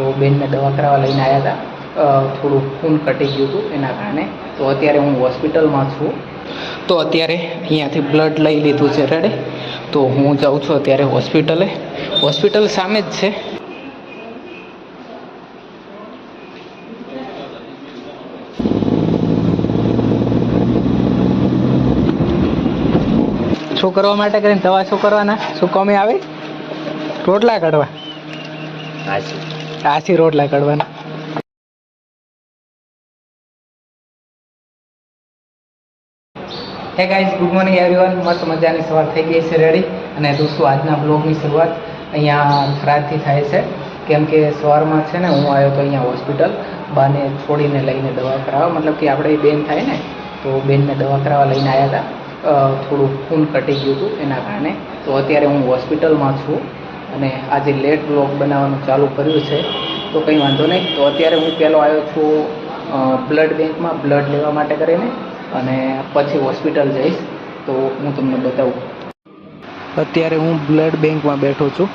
તો બેનને દવા કરાવવા લઈને આવ્યા હતા થોડું ખૂન કટી ગયું હતું એના કારણે. તો અત્યારે હું હોસ્પિટલમાં છું. તો અત્યારે અહીંયાથી બ્લડ લઈ લીધું છે, રેડે? તો હું જાઉં છું અત્યારે હોસ્પિટલે. હોસ્પિટલ સામે જ છે. શું કરવા માટે કરીને દવા શું કરવાના? શું કમી આવે? રોટલા કાઢવા. આસી રોટલા કાઢવાના hey guys good morning everyone મસ્ત મજાની સવાર થઈ ગઈ છે રેડી અને દોસ્તો, આજના બ્લોગની શરૂઆત અહીંયા થરાદથી થાય છે. કેમ કે સવારમાં છે ને, હું આવ્યો તો અહીંયા હોસ્પિટલ બાને છોડીને લઈને દવા કરાવવા. મતલબ કે આપણે બેન થાય ને, તો બેનને દવા કરાવવા લઈને આવ્યા હતા. થોડું ખૂન કટી ગયું હતું એના કારણે. તો અત્યારે હું હોસ્પિટલમાં છું. અને આજે લેટ બ્લોગ બનાવવાનું ચાલુ કર્યું છે, તો કંઈ વાંધો નહીં. તો અત્યારે હું પહેલો આવ્યો છું બ્લડ બેંકમાં બ્લડ લેવા માટે કરીને અને પછી હોસ્પિટલ જઈશ. તો હું તમને બતાવું. અત્યારે હું બ્લડ બેંકમાં બેઠો છું.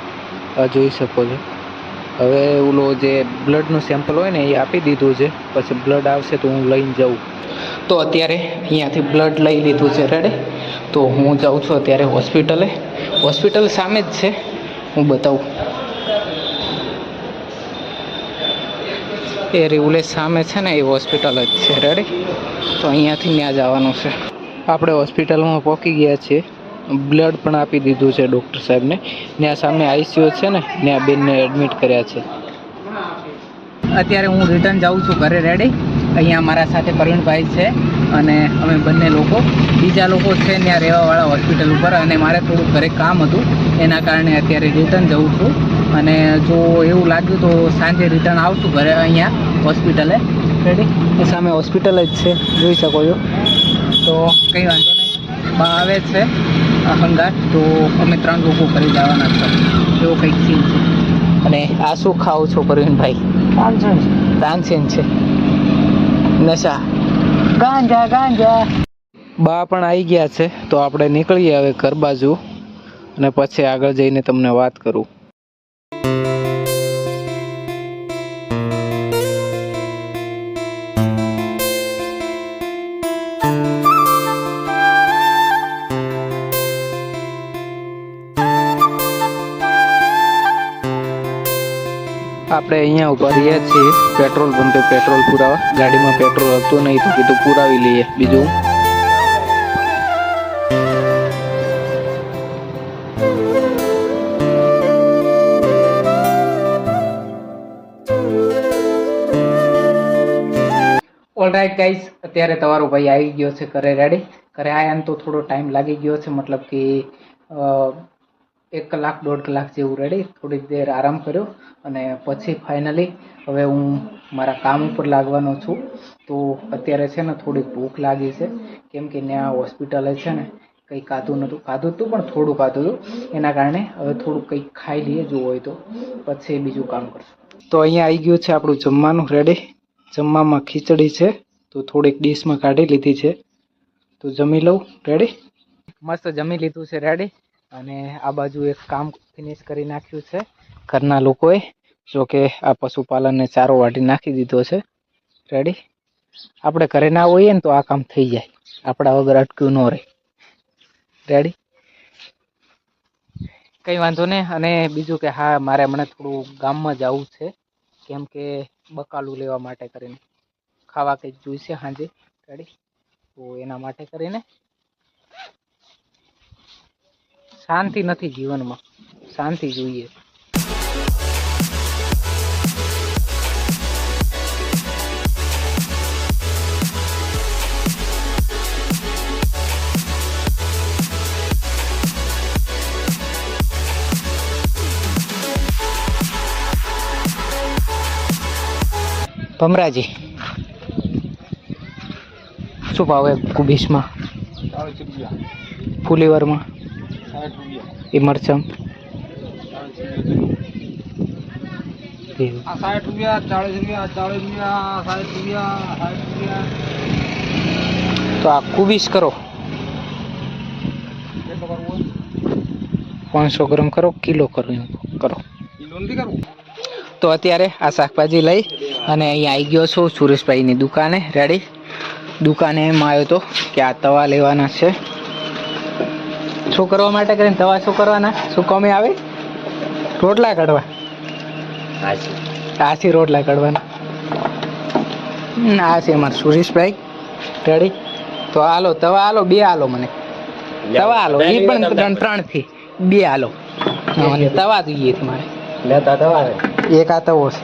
જોઈ શકો છો. હવે ઓલો જે બ્લડનું સેમ્પલ હોય ને, એ આપી દીધું છે. પછી બ્લડ આવશે તો હું લઈને જાઉં. તો અત્યારે અહીંયાથી બ્લડ લઈ લીધું છે રેડે તો હું જાઉં છું અત્યારે હોસ્પિટલે હોસ્પિટલ સામે જ છે. હું બતાવું. એ રેવલે સામે છે ને, એ હોસ્પિટલ જ છે. રેડી તો અહીંયાથી ત્યાં જવાનું છે. આપણે હોસ્પિટલમાં પહોંચી ગયા છીએ. બ્લડ પણ આપી દીધું છે ડૉક્ટર સાહેબને. ત્યાં સામે આઈસીયુ છે ને ત્યાં બેનને એડમિટ કર્યા છે. અત્યારે હું રિટર્ન જાઉં છું ઘરે. રેડી અહીંયા મારા સાથે પ્રવીણભાઈ છે. અને અમે બંને લોકો બીજા લોકો છે ત્યાં રહેવાવાળા હોસ્પિટલ ઉપર અને મારે થોડું ઘરે કામ હતું એના કારણે અત્યારે રિટર્ન જઉં છું. અને જો એવું લાગ્યું તો સાંજે રિટર્ન આવશું ઘરે અહીંયા હોસ્પિટલે. રેડી એ સામે હોસ્પિટલ જ છે જોઈ શકો છો. તો કંઈ વાંધો નહીં. બા આવે છે હંગાત તો અમે ત્રણ લોકો ઘરે જવાના છે. એવો કંઈક સીન છે. અને આ શું ખાવ છો પ્રવીણભાઈ તાનસેન છે. નશા. ગાંજા ગાંજા. બા પણ આવી ગયા છે, તો આપણે નીકળીએ હવે ઘર બાજુ. અને પછી આગળ જઈને તમને વાત કરું. આપણે અહીંયા ઊભા રહ્યા છીએ. પેટ્રોલ પંપે પેટ્રોલ પુરાવા. ગાડીમાં પેટ્રોલ હતું નહીં તો કીધું પુરાવી લઈએ. બીજું? ઓલરાઈટ ગાઈસ અત્યારે તમારો ભાઈ આવી ગયો છે ઘરે રેડી ઘરે આયા તો થોડો ટાઈમ લાગી ગયો છે. મતલબ કે એક કલાક, દોઢ કલાક જેવું રેડી થોડીક દેર આરામ કર્યો અને પછી ફાઇનલી હવે હું મારા કામ ઉપર લાગવાનો છું. તો અત્યારે છે ને થોડીક ભૂખ લાગી છે. કેમ કે ત્યાં હોસ્પિટલે છે ને કંઈ ખાધું નહોતું. ખાધું હતું પણ થોડું ખાધું હતું. એના કારણે હવે થોડું કંઈક ખાઈ લઈએ જો હોય તો. પછી બીજું કામ કરશું. તો અહીંયા આવી ગયું છે આપણું જમવાનું રેડી જમવામાં ખીચડી છે. તો થોડીક ડીશમાં કાઢી લીધી છે. તો જમી લઉં. રેડી મસ્ત જમી લીધું છે. રેડી અને આ બાજુ એક કામ ફિનિશ કરી નાખ્યું છે ઘરના લોકોએ, જો કે આ પશુપાલનને ચારો વાટી નાખી દીધો છે. રેડી આપણે ઘરે ના હોઈએ ને તો આ કામ થઈ જાય. આપણા વગર અટક્યું ન રહે. રેડી કંઈ વાંધો નહીં. અને બીજું કે હા, મારે હમણાં થોડું ગામમાં જવું છે. કેમ કે બકાલું લેવા માટે કરીને. ખાવા કંઈક જોઈશે સાંજે. રેડી તો એના માટે કરીને શાંતિ નથી જીવનમાં. શાંતિ જોઈએ. ભમરાજી શું ભાવે કુબીસમાં? ફુલીવરમાં? એ મરચમ. એવું. સાઠ રૂપિયા ચાલીસ રૂપિયા ચાલીસ રૂપિયા સાઠ રૂપિયા સાઠ રૂપિયા. તો આ વીસ કરો. પાંચસો ગ્રામ કરો કિલો કરો એમ કરો. કિલો નથી કરવું તો અત્યારે આ શાકભાજી લઈ અને અહીંયા આવી ગયો છું સુરેશભાઈની દુકાને. રેડી દુકાને એમ આવ્યો તો કે આ તવા લેવાના છે. શું કરવા માટે કરીને તવા શું કરવાના? શું કમી આવે? રોટલા કાઢવા. આસી રોટલા કાઢવાના. આ છે અમારા સુરેશભાઈ. રેડી તો હાલો તવા હાલો બે હાલો મને. તવા હાલો એ પણ ત્રણ ત્રણથી બે હાલો. મને તવા જોઈએ છે મારે એક આ તવો છે.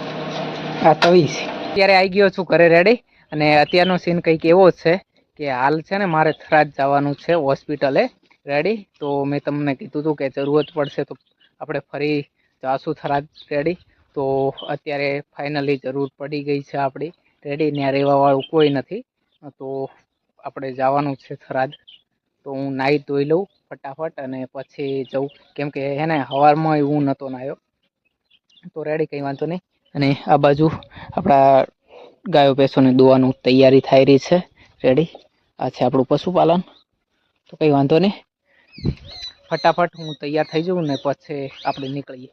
આ તવી છે. અત્યારે આવી ગયો છું ઘરે રેડી અને અત્યારનો સીન કંઈક એવો છે કે હાલ છે ને મારે થરાદ જવાનું છે હોસ્પિટલે. રેડી તો મેં તમને કીધું હતું કે જરૂરત પડશે તો આપણે ફરી જાશું થરાદ રેડી તો અત્યારે ફાઇનલી જરૂર પડી ગઈ છે આપણી. રેડી ત્યાં રહેવાવાળું કોઈ નથી. તો આપણે જવાનું છે થરાદ. તો હું નાહી ધોઈ લઉં ફટાફટ અને પછી જઉં. કેમ કે હે ને હું નહોતો નાહ્યો તો રેડી કંઈ વાંધો નહીં. અને આ બાજુ આપણા ગાયો, ભેંસોને દોવાનું તૈયારી થઈ રહી છે. રેડી આ છે આપણું પશુપાલન. તો કંઈ વાંધો નહીં. ફટાફટ હું તૈયાર થઈ જાઉં ને પછી આપણે નીકળીએ.